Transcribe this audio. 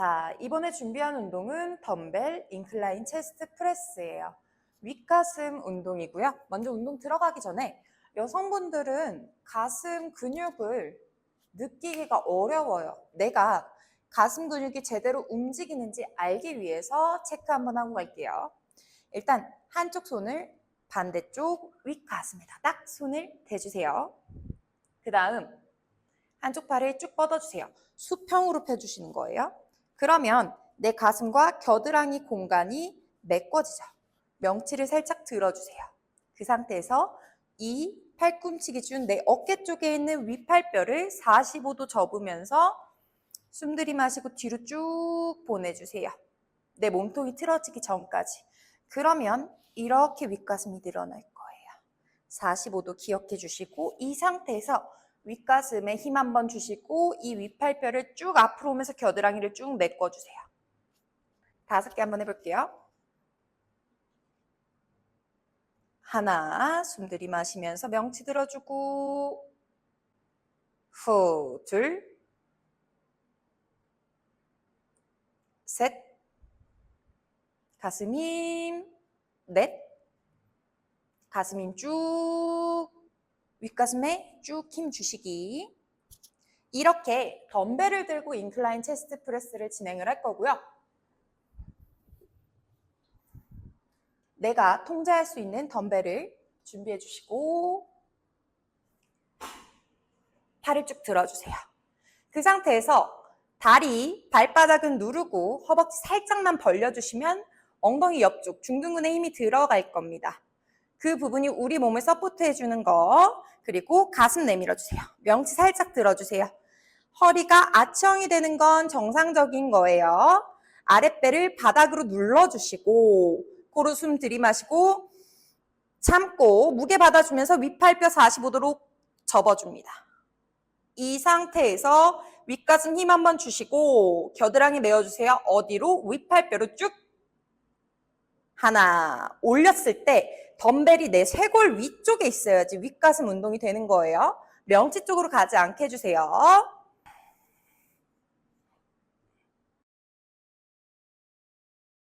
자, 이번에 준비한 운동은 덤벨 인클라인 체스트 프레스예요. 윗가슴 운동이고요. 먼저 운동 들어가기 전에 여성분들은 가슴 근육을 느끼기가 어려워요. 내가 가슴 근육이 제대로 움직이는지 알기 위해서 체크 한번 하고 갈게요. 일단 한쪽 손을 반대쪽 윗가슴에다 딱 손을 대주세요. 그 다음 한쪽 팔을 쭉 뻗어주세요. 수평으로 펴주시는 거예요. 그러면 내 가슴과 겨드랑이 공간이 메꿔지죠. 명치를 살짝 들어주세요. 그 상태에서 이 팔꿈치 기준 내 어깨 쪽에 있는 윗팔뼈를 45도 접으면서 숨 들이마시고 뒤로 쭉 보내주세요. 내 몸통이 틀어지기 전까지. 그러면 이렇게 윗가슴이 늘어날 거예요. 45도 기억해 주시고 이 상태에서 윗가슴에 힘 한번 주시고 이 윗팔뼈를 쭉 앞으로 오면서 겨드랑이를 쭉 메꿔주세요. 다섯 개 한번 해볼게요. 하나, 숨 들이마시면서 명치 들어주고. 후, 둘, 셋, 가슴 힘, 넷, 가슴 힘 쭉, 윗가슴에 쭉 힘 주시기. 이렇게 덤벨을 들고 인클라인 체스트 프레스를 진행을 할 거고요. 내가 통제할 수 있는 덤벨을 준비해 주시고 팔을 쭉 들어주세요. 그 상태에서 다리, 발바닥은 누르고 허벅지 살짝만 벌려주시면 엉덩이 옆쪽 중둔근에 힘이 들어갈 겁니다. 그 부분이 우리 몸을 서포트해 주는 거 그리고 가슴 내밀어 주세요. 명치 살짝 들어 주세요. 허리가 아치형이 되는 건 정상적인 거예요. 아랫배를 바닥으로 눌러 주시고 코로 숨 들이마시고 참고 무게 받아주면서 윗팔뼈 45도로 접어줍니다. 이 상태에서 윗가슴 힘 한번 주시고 겨드랑이 메어주세요. 어디로? 윗팔뼈로 쭉 하나 올렸을 때 덤벨이 내 쇄골 위쪽에 있어야지 윗가슴 운동이 되는 거예요. 명치 쪽으로 가지 않게 해주세요.